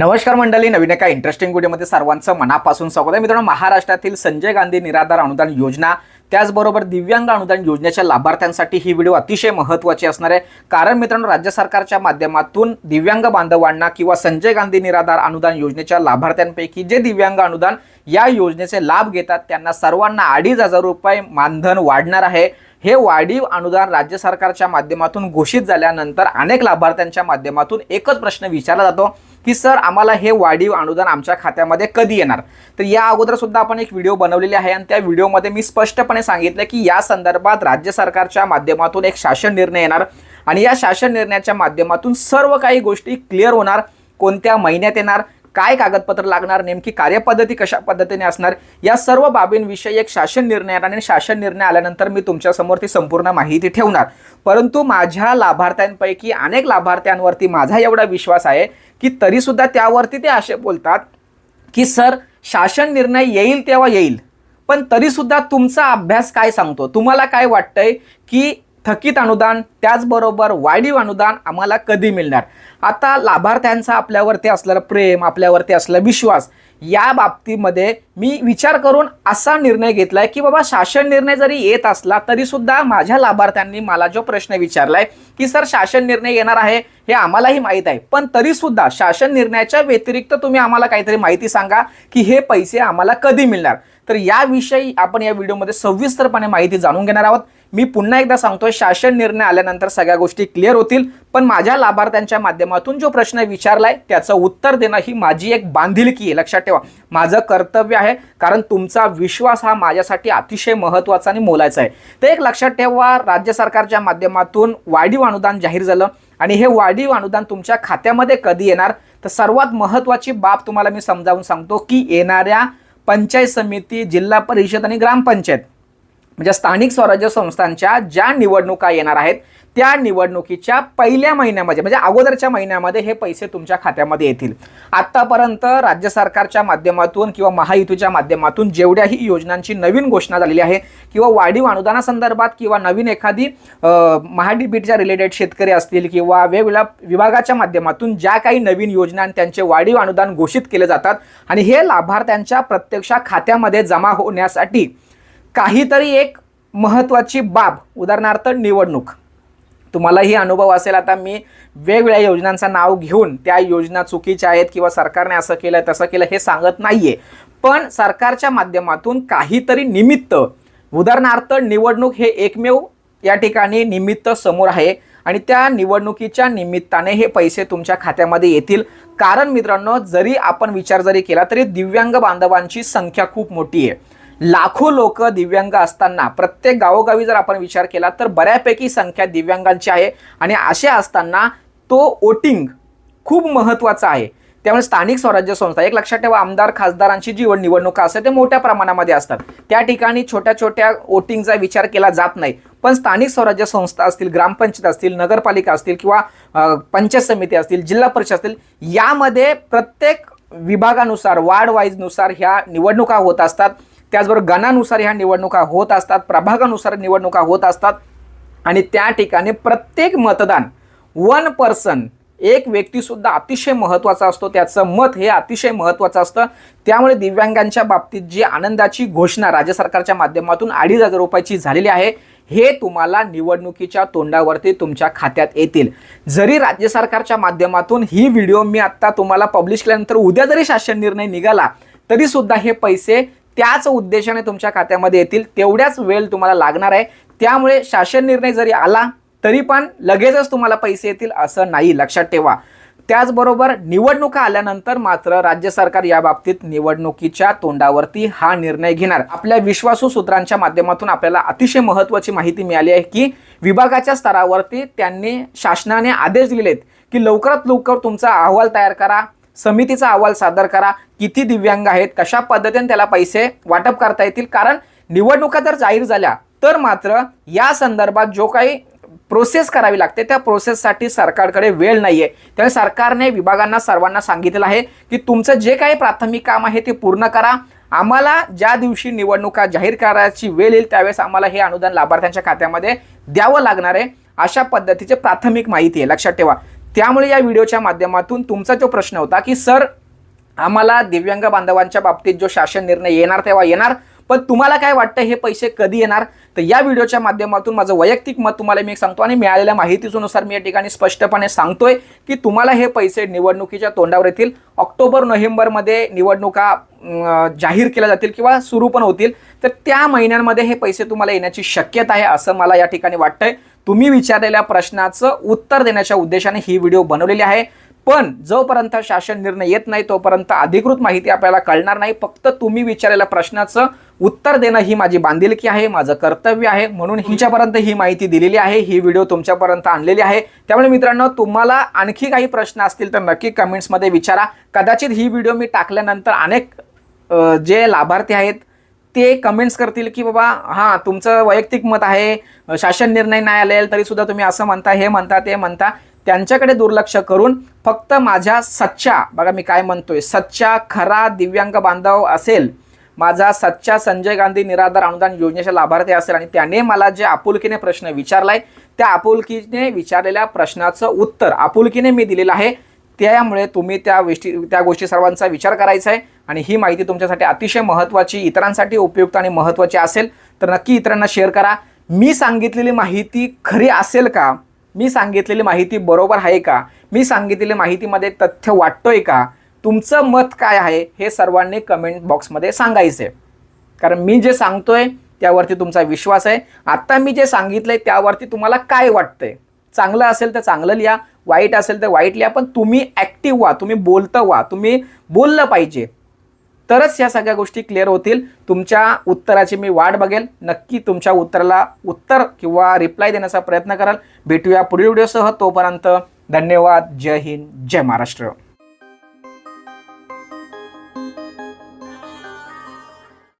नमस्कार मंडळी नवीन एका इंटरेस्टिंग व्हिडिओमध्ये सर्वांचं मनापासून स्वागत आहे. मित्रांनो महाराष्ट्रातील संजय गांधी निराधार अनुदान योजना त्याचबरोबर दिव्यांग अनुदान योजनेच्या लाभार्थ्यांसाठी ही व्हिडिओ अतिशय महत्त्वाची असणार आहे. कारण मित्रांनो राज्य सरकारच्या माध्यमातून दिव्यांग बांधवांना किंवा संजय गांधी निराधार अनुदान योजनेच्या लाभार्थ्यांपैकी जे दिव्यांग अनुदान या योजनेचे लाभ घेतात त्यांना सर्वांना अडीच हजार रुपये मानधन वाढणार आहे. हे वाढीव अनुदान राज्य सरकारच्या माध्यमातून घोषित झाल्यानंतर अनेक लाभार्थ्यांच्या माध्यमातून एकच प्रश्न विचारला जातो की सर आम्हाला हे वाढीव अनुदान आमच्या खात्यामध्ये कधी येणार? तर या अगोदर सुद्धा आपण एक व्हिडिओ बनवलेली आहे आणि त्या व्हिडिओमध्ये मी स्पष्टपणे सांगितलं की या संदर्भात राज्य सरकारच्या माध्यमातून एक शासन निर्णय येणार आणि या शासन निर्णयाच्या माध्यमातून सर्व काही गोष्टी क्लिअर होणार कोणत्या महिन्यात येणार काय कागदपत्र लागणार नेमकी कार्यपद्धती कशा पद्धतीने असणार या सर्व बाबींविषयी एक शासन निर्णय आणि शासन निर्णय आल्यानंतर मी तुमच्यासमोर ती संपूर्ण माहिती ठेवणार. परंतु माझ्या लाभार्थ्यांपैकी अनेक लाभार्थ्यांवरती माझा एवढा विश्वास आहे की तरीसुद्धा त्यावरती ते असे बोलतात की सर शासन निर्णय येईल तेव्हा येईल. पण तरीसुद्धा तुमचा अभ्यास काय सांगतो? तुम्हाला काय वाटतंय की थकीत अनुदान त्याचबरोबर वाढीव अनुदान आम्हाला कधी मिळणार? आता लाभार्थ्यांचा आपल्यावरती असलेला प्रेम आपल्यावरती असलेला विश्वास या बाबतीमध्ये मी विचार करून असा निर्णय घेतलाय की बाबा शासन निर्णय जरी येत असला तरी सुद्धा माझ्या लाभार्थ्यांनी मला जो प्रश्न विचारलाय की सर शासन निर्णय येणार आहे हे आम्हालाही माहीत आहे. पण तरी सुद्धा शासन निर्णयाच्या व्यतिरिक्त तुम्ही आम्हाला काहीतरी माहिती सांगा की हे पैसे आम्हाला कधी मिळणार? तर याविषयी आपण या व्हिडिओमध्ये सविस्तरपणे माहिती जाणून घेणार आहोत. मी पुन्हा एकदा सांगतोय शासन निर्णय आल्यानंतर सगळ्या गोष्टी क्लिअर होतील. पण माझ्या लाभार्थ्यांच्या माध्यमातून जो प्रश्न विचारलाय त्याचं उत्तर देणं ही माझी एक बांधिलकी आहे. लक्षात ठेवा. माझं कर्तव्य आहे कारण तुमचा विश्वास हा माझ्यासाठी अतिशय महत्त्वाचा आणि मोलाचा आहे. तर एक लक्षात ठेवा राज्य सरकारच्या माध्यमातून वाढीव अनुदान जाहीर झालं आणि हे वाढीव अनुदान तुमच्या खात्यामध्ये कधी येणार? तर सर्वात महत्त्वाची बाब तुम्हाला मी समजावून सांगतो की येणाऱ्या पंचायत समिती जिल्हा परिषद आणि ग्रामपंचायत म्हणजे स्थानिक स्वराज्य संस्थांच्या ज्या निवडणुका येणार आहेत त्या निवडणुकीच्या पहिल्या महिन्यामध्ये म्हणजे अगोदरच्या महिन्यामध्ये हे पैसे तुमच्या खात्यामध्ये येतील. आत्तापर्यंत राज्य सरकारच्या माध्यमातून किंवा महायुतीच्या माध्यमातून जेवढ्याही योजनांची नवीन घोषणा झालेली आहे किंवा वाढीव अनुदानासंदर्भात किंवा नवीन एखादी महाडीबीटच्या रिलेटेड शेतकरी असतील किंवा वेगवेगळ्या विभागाच्या माध्यमातून ज्या काही नवीन योजना आणि त्यांचे वाढीव अनुदान घोषित केले जातात आणि हे लाभार्थ्यांच्या प्रत्यक्ष खात्यामध्ये जमा होण्यासाठी काहीतरी एक महत्त्वाची बाब उदाहरणार्थ निवडणूक. तुम्हालाही अनुभव असेल आता मी वेगवेगळ्या योजनांचं नाव घेऊन त्या योजना चुकीच्या आहेत किंवा सरकारने असं केलं तसं केलं हे सांगत नाही आहे पण सरकारच्या माध्यमातून काहीतरी निमित्त उदाहरणार्थ निवडणूक हे एकमेव या ठिकाणी निमित्त समोर आहे आणि त्या निवडणुकीच्या निमित्ताने हे पैसे तुमच्या खात्यामध्ये येतील. कारण मित्रांनो जरी आपण विचार जरी केला तरी दिव्यांग बांधवांची संख्या खूप मोठी आहे. लाखो लोक दिव्यांग असताना प्रत्येक गावोगावी जर आपण विचार केला तर बऱ्यापैकी संख्या दिव्यांगांची आहे. आणि असे असताना तो वोटिंग खूप महत्त्वाचा आहे. त्यामुळे स्थानिक स्वराज्य संस्था एक लक्षात ठेवा आमदार खासदारांची जी निवडणुका असतात ते मोठ्या प्रमाणामध्ये असतात. त्या ठिकाणी छोट्या छोट्या वोटिंगचा विचार केला जात नाही. पण स्थानिक स्वराज्य संस्था असतील ग्रामपंचायत असतील नगरपालिका असतील किंवा पंचायत समिती असतील जिल्हा परिषद असतील यामध्ये प्रत्येक विभागानुसार वार्ड वाईजनुसार ह्या निवडणुका होत असतात. त्याचबरोबर गणानुसार ह्या निवडणुका होत असतात प्रभागानुसार निवडणुका होत असतात. आणि त्या ठिकाणी प्रत्येक मतदान वन पर्सन एक व्यक्तीसुद्धा अतिशय महत्त्वाचा असतो. त्याचं मत हे अतिशय महत्त्वाचं असतं. त्यामुळे दिव्यांगांच्या बाबतीत जी आनंदाची घोषणा राज्य सरकारच्या माध्यमातून अडीच हजार रुपयाची झालेली आहे हे तुम्हाला निवडणुकीच्या तोंडावरती तुमच्या खात्यात येतील. जरी राज्य सरकारच्या माध्यमातून ही व्हिडिओ मी आत्ता तुम्हाला पब्लिश केल्यानंतर उद्या जरी शासन निर्णय निघाला तरीसुद्धा हे पैसे त्याच उद्देशाने तुमच्या खात्यामध्ये येतील तेवढ्याच वेळ तुम्हाला लागणार आहे. त्यामुळे शासन निर्णय जरी आला तरी पण लगेचच तुम्हाला पैसे येतील असं नाही. लक्षात ठेवा. त्याचबरोबर निवडणुका आल्यानंतर मात्र राज्य सरकार या बाबतीत निवडणुकीच्या तोंडावरती हा निर्णय घेणार. आपल्या विश्वासू सूत्रांच्या माध्यमातून आपल्याला अतिशय महत्त्वाची माहिती मिळाली आहे की विभागाच्या स्तरावरती त्यांनी शासनाने आदेश दिलेत की लवकरात लवकर तुमचा अहवाल तयार करा. समितीचा अहवाल सादर करा. किती दिव्यांग आहेत कशा पद्धतीने त्याला पैसे वाटप करता येतील? कारण निवडणुका जर जाहीर झाल्या तर मात्र या संदर्भात जो काही प्रोसेस करावी लागते त्या प्रोसेससाठी सरकारकडे वेळ नाही आहे त्यामुळे सरकारने विभागांना सर्वांना सांगितलेलं आहे की तुमचं जे काही प्राथमिक काम आहे ते पूर्ण करा. आम्हाला ज्या दिवशी निवडणुका जाहीर करायची वेळ येईल त्यावेळेस आम्हाला हे अनुदान लाभार्थ्यांच्या खात्यामध्ये द्यावं लागणार आहे. अशा पद्धतीचे प्राथमिक माहिती आहे. लक्षात ठेवा. त्यामुळे या व्हिडिओच्या माध्यमातून तुमचा जो प्रश्न होता की सर आम्हाला दिव्यांग बांधवांच्या बाबतीत जो शासन निर्णय येणार तेव्हा येणार पण तुम्हाला काय वाटतं हे पैसे कधी येणार? तर या व्हिडिओच्या माध्यमातून माझं वैयक्तिक मत तुम्हाला मी सांगतो आणि मिळालेल्या माहितीनुसार मी या ठिकाणी स्पष्टपणे सांगतोय की तुम्हाला हे पैसे निवडणुकीच्या तोंडावर येतील. ऑक्टोबर नोव्हेंबरमध्ये निवडणुका जाहीर केल्या जातील किंवा सुरू पण होतील. तर त्या महिन्यांमध्ये हे पैसे तुम्हाला येण्याची शक्यता आहे असं मला या ठिकाणी वाटतंय. तुम्ही विचारलेल्या प्रश्नाचं उत्तर देण्याच्या उद्देशाने ही व्हिडिओ बनवलेली आहे. पण जोपर्यंत शासन निर्णय येत नाही तोपर्यंत अधिकृत माहिती आपल्याला कळणार नाही. फक्त तुम्ही विचारलेल्या प्रश्नाचं उत्तर देणं ही माझी बांधिलकी आहे माझं कर्तव्य आहे. म्हणून तुमच्यापर्यंत ही माहिती दिलेली आहे. ही व्हिडिओ तुमच्यापर्यंत आणलेली आहे. त्यामुळे मित्रांनो तुम्हाला आणखी काही प्रश्न असतील तर नक्की कमेंट्समध्ये विचारा. कदाचित ही व्हिडिओ मी टाकल्यानंतर अनेक जे लाभार्थी आहेत ते कमेंट्स करतील की बाबा हां तुमचं वैयक्तिक मत आहे शासन निर्णय नाही आलेल तरी सुद्धा तुम्ही असं म्हणता हे म्हणता ते म्हणता त्यांच्याकडे दुर्लक्ष करून फक्त माझ्या सच्चा बघा मी काय म्हणतोय सच्चा खरा दिव्यांग बांधव असेल माझा सच्चा संजय गांधी निराधार अनुदान योजनेचा लाभार्थी असेल आणि त्याने मला जे आपुलकीने प्रश्न विचारलाय त्या आपुलकीने विचारलेल्या प्रश्नाचं उत्तर आपुलकीने मी दिलेलं आहे त्यामुळे तुम्ही त्या गोष्टी त्या गोष्टी सर्वांचा विचार करायचा आहे आणि ही माहिती तुमच्यासाठी अतिशय महत्त्वाची इतरांसाठी उपयुक्त आणि महत्त्वाची असेल तर नक्की इतरांना शेअर करा. मी सांगितलेली माहिती खरी असेल का? मी सांगितलेली माहिती बरोबर आहे का? मी सांगितलेली माहितीमध्ये तथ्य वाटतोय का? तुमचं मत काय आहे हे सर्वांनी कमेंट बॉक्समध्ये सांगायचं आहे कारण मी जे सांगतोय त्यावरती तुमचा विश्वास आहे. आत्ता मी जे सांगितलंय त्यावरती तुम्हाला काय वाटतंय? चांगलं असेल तर चांगलं लिहा वाईट असेल तर वाईट लिहा पण तुम्ही ॲक्टिव्ह व्हा तुम्ही बोलतं व्हा तुम्ही बोललं पाहिजे. तरच या सगळ्या गोष्टी क्लिअर होतील. तुमच्या उत्तराची मी वाट बघेल. नक्की तुमच्या उत्तराला उत्तर किंवा रिप्लाय देण्याचा प्रयत्न कराल. भेटूया पुढील व्हिडिओसह तोपर्यंत धन्यवाद. जय हिंद. जय महाराष्ट्र.